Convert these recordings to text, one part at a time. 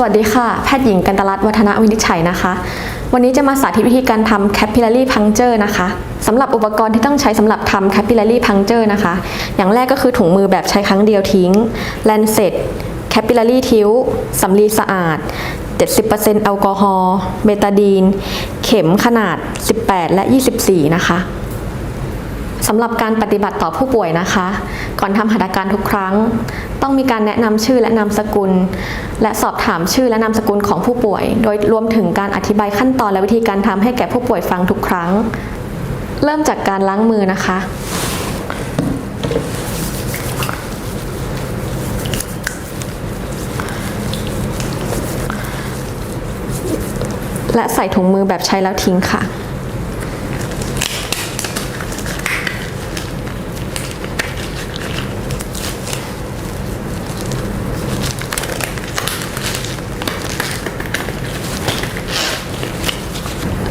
สวัสดีค่ะ แพทย์หญิงกันตลัตวัฒนวินิจฉัยนะคะ วันนี้จะมาสาธิตวิธีการทำ capillary puncture นะคะสำหรับอุปกรณ์ที่ต้องใช้สำหรับทำ capillary puncture นะคะ อย่างแรกก็คือถุงมือแบบใช้ครั้งเดียวทิ้ง lancet capillary tube สำลีสะอาด 70%แอลกอฮอล์เบตาดีน เข็มขนาด 18 และ 24 นะคะ สำหรับการปฏิบัติต่อผู้ป่วยนะคะ ก่อนทำหัตถการทุกครั้ง ต้องมีการแนะนำชื่อและนามสกุล และสอบถามชื่อและนามสกุลของผู้ป่วย โดยรวมถึงการอธิบายขั้นตอนและวิธีการทำให้แก่ผู้ป่วยฟังทุกครั้ง เริ่มจากการล้างมือนะคะ และใส่ถุงมือแบบใช้แล้วทิ้งค่ะ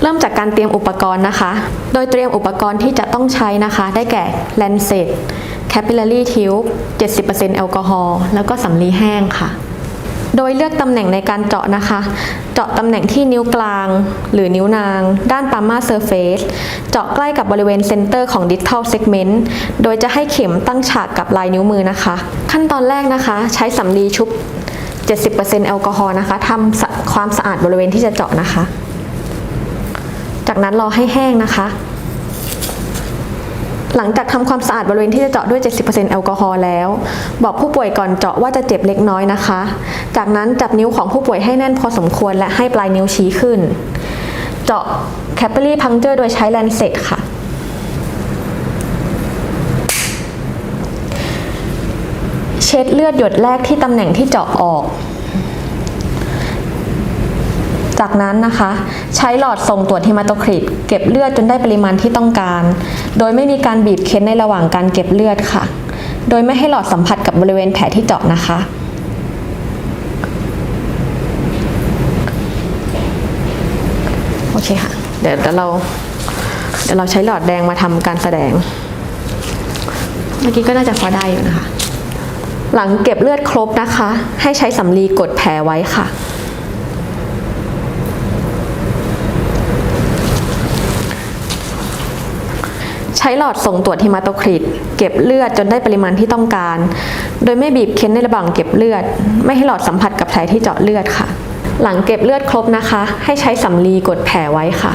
ริ่มจากการเตรียมอุปกรณ์นะคะ โดยเตรียมอุปกรณ์ที่จะต้องใช้นะคะ ได้แก่ Lancet Capillary Tube 70%แอลกอฮอล์แล้วก็สำลีแห้งค่ะ โดยเลือกตำแหน่งในการเจาะนะคะ เจาะตำแหน่งที่นิ้วกลาง หรือนิ้วนาง ด้านปามาเซอร์เฟสเจาะใกล้กับบริเวณเซนเตอร์ของ distal segment โดยจะให้เข็มตั้งฉากกับลายนิ้วมือนะคะ ขั้นตอนแรกนะคะ ใช้สำลีชุบ 70%แอลกอฮอล์นะคะทำความสะอาดบริเวณที่จะเจาะนะคะ จากนั้นรอให้แห้งนะคะ หลังจากทำความสะอาดบริเวณที่จะเจาะด้วย 70%แอลกอฮอล์แล้ว บอกผู้ป่วยก่อนเจาะว่าจะเจ็บเล็กน้อยนะคะ จากนั้นจับนิ้วของผู้ป่วยให้แน่นพอสมควรและให้ปลายนิ้วชี้ขึ้น เจาะ capillary puncture โดยใช้ lancet ค่ะเช็ดเลือดหยดแรกที่ตำแหน่งที่เจาะออก จากนั้นนะคะ ใช้หลอดส่งตรวจเฮมาโตคริตเก็บเลือดจนได้ปริมาณที่ต้องการ โดยไม่มีการบีบเค้นในระหว่างการเก็บเลือดค่ะ โดยไม่ให้หลอดสัมผัสกับบริเวณแผลที่เจาะนะคะโอเคค่ะ เดี๋ยวเดี๋ยวเราเดี๋ยวเราใช้หลอดแดงมาทำการแสดง เมื่อกี้ก็น่าจะพอได้อยู่นะคะ หลังเก็บเลือดครบนะคะ ให้ใช้สำลีกดแผลไว้ค่ะ ใช้หลอดส่งตรวจฮิมาโตคริต เก็บเลือดจนได้ปริมาณที่ต้องการ โดยไม่บีบเค้นในระหว่างเก็บเลือด ไม่ให้หลอดสัมผัสกับแผลที่เจาะเลือดค่ะ หลังเก็บเลือดครบนะคะ ให้ใช้สำลีกดแผลไว้ค่ะ